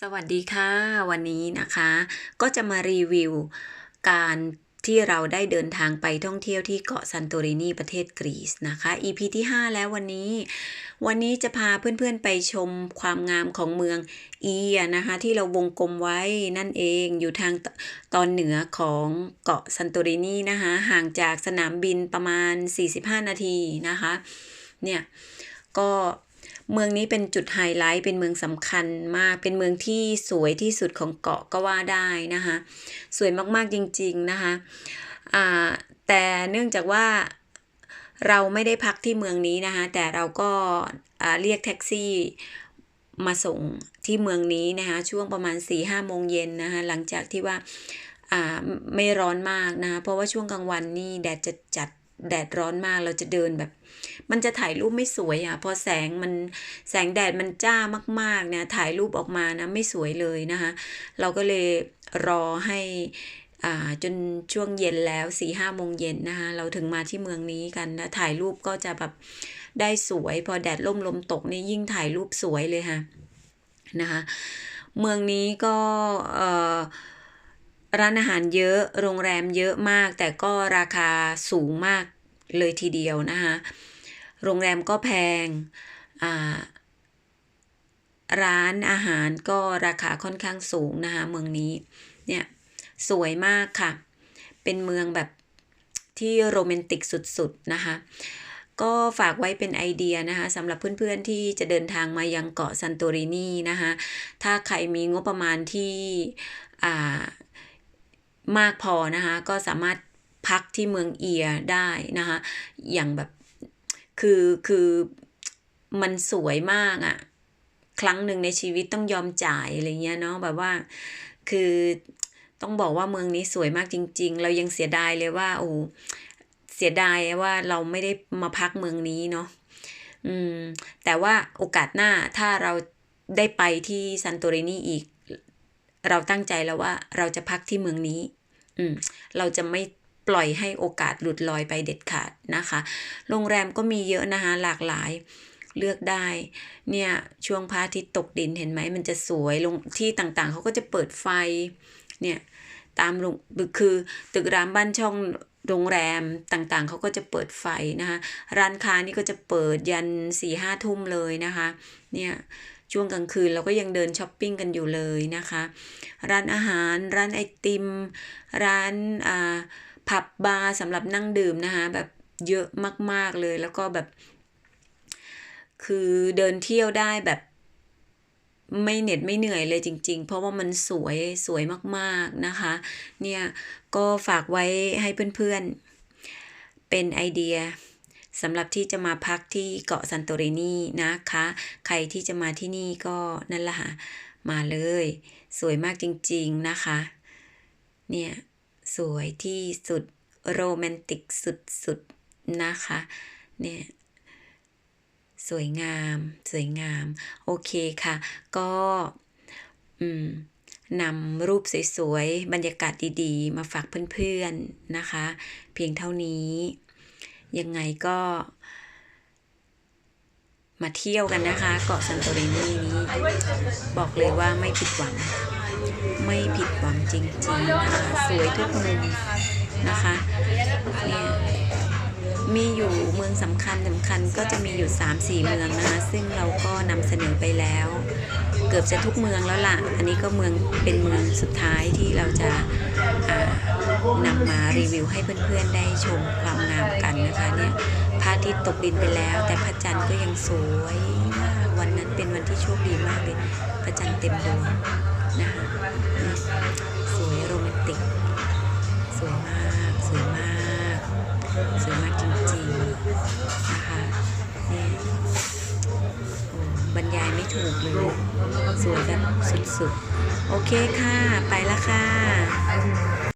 สวัสดีค่ะ วันนี้นะคะ ก็จะมารีวิวการที่เราได้เดินทางไปท่องเที่ยวที่เกาะซันโตรินีประเทศกรีซนะคะ EP ที่ 5 แล้ววันนี้ วันนี้จะพาเพื่อนๆไปชมความงามของเมืองเอียนะคะ ที่เราวงกลมไว้นั่นเองอยู่ทางตตอนเหนือของเกาะซันโตรินีนะคะ ห่างจากสนามบินประมาณ 45 นาทีนะคะ เนี่ยก็ เมืองนี้เป็นจุดไฮไลท์ เป็นเมืองสำคัญมาก เป็นเมืองที่สวยที่สุดของเกาะก็ว่าได้นะคะ สวยมากๆจริงๆนะคะแต่เนื่องจากว่าเราไม่ได้พักที่เมืองนี้นะคะ แต่เราก็เรียกแท็กซี่มาส่งที่เมืองนี้นะคะ ช่วงประมาณ4ี่ห้าโมงเย็นนะคะ หลังจากที่ว่าอ่าไม่ร้อนมากนะคะ เพราะว่าช่วงกลางวันนี่แดดจะจัด แดดร้อนมากเราจะเดินแบบ มันจะถ่ายรูปไม่สวยอะ่ะ พอแสงมันแสงแดดมันจ้ามากๆเนี่ยถ่ายรูปออกมานะไม่สวยเลยนะคะ เราก็เลยรอให้อ่าจนช่วงเย็นแล้ว4ี่ห้าโมงเย็นนะคะเราถึงมาที่เมืองนี้กันนะถ่ายรูปก็จะแบบได้สวย พอแดดล่มลมตกนี่ยิ่งถ่ายรูปสวยเลยค่ะนะคะเมืองนี้ก็เอ่อ ร้านอาหารเยอะโรงแรมเยอะมาก แต่ก็ราคาสูงมากเลยทีเดียวนะคะโรงแรมก็แพงร้านอาหารก็ราคาค่อนข้างสูงนะคะเมืองนี้เนี่ยสวยมากค่ะ เป็นเมืองแบบที่โรแมนติกสุดๆนะคะก็ฝากไว้เป็นไอเดียนะคะสำหรับเพื่อนๆที่จะเดินทางมายังเกาะซันโตรินีนะคะถ้าใครมีงบประมาณที่ มากพอนะคะก็สามารถพักที่เมืองเอียได้นะคะอย่างแบบคือคือมันสวยมากอะ่ะครั้งหนึ่งในชีวิตต้องยอมจ่ายอะไรเงี้ยเนาะแบบว่าคือต้องบอกว่าเมืองนี้สวยมากจริง ๆ เรายังเสียดายเลยว่าโอ้เสียดายว่าเราไม่ได้มาพักเมืองนี้เนาะอืมแต่ว่าโอกาสหน้าถ้าเราได้ไปที่ซันโตรินีอีก เราตั้งใจแล้วว่าเราจะพักที่เมืองนี้ อืม เราจะไม่ปล่อยให้โอกาสหลุดลอยไปเด็ดขาดนะคะ โรงแรมก็มีเยอะนะคะหลากหลายเลือกได้ เนี่ยช่วงพระอาทิตย์ตกดินเห็นไหมมันจะสวยลงที่ต่างๆ เขาก็จะเปิดไฟ เนี่ยตามลงคือตึกรามบ้านช่อง โรงแรมต่างๆ เขาก็จะเปิดไฟนะคะร้านค้านี่ก็จะเปิดยันสี่ห้าทุ่มเลยนะคะเนี่ยช่วงกลางคืนเราก็ยังเดินช้อปปิ้งกันอยู่เลยนะคะ ร้านอาหาร ร้านไอติม ร้านอ่าผับบาร์สำหรับนั่งดื่มนะคะแบบเยอะมากๆเลยแล้วก็แบบ คือเดินเที่ยวได้แบบ ไม่เหน็ดไม่เหนื่อยเลยจริง ๆ เพราะว่ามันสวยสวยมากๆนะคะ เนี่ยก็ฝากไว้ให้เพื่อนๆ เป็นไอเดียสำหรับที่จะมาพักที่เกาะซันโตรินีนะคะ ใครที่จะมาที่นี่ก็นั่นแหละค่ะ มาเลย สวยมากจริงๆนะคะ เนี่ย สวยที่สุดโรแมนติกสุดๆนะคะ เนี่ย สวยงาม สวยงาม โอเคค่ะ ก็อืมนำรูปสวยๆ บรรยากาศดีๆ มาฝากเพื่อนๆ นะคะ เพียงเท่านี้ ยังไงก็ มาเที่ยวกันนะคะ เกาะซันโตรินีนี้ บอกเลยว่าไม่ผิดหวัง ไม่ผิดหวังจริงๆนะคะสวยทุกมุมนะคะเนี่ย มีอยู่เมืองสำคัญสำคัญก็จะมีอยู่ 3-4 เมืองนะคะ ซึ่งเราก็นำเสนอไปแล้ว เกือบจะทุกเมืองแล้วล่ะ อันนี้ก็เมืองเป็นเมืองสุดท้ายที่เราจะานำมารีวิวให้เพื่อนๆได้ชมความงามกันนะคะเนี่ยพระอาทิตย์ตกดินไปแล้ว แต่พระจันทร์ก็ยังสวยมากวันนั้นเป็นวันที่โชคดีมากเลยพระจันทร์เต็มดวงนะคะ บรรยายไม่ถูกเลยสวยแบบสุดๆ โอเคค่ะ ไปละค่ะ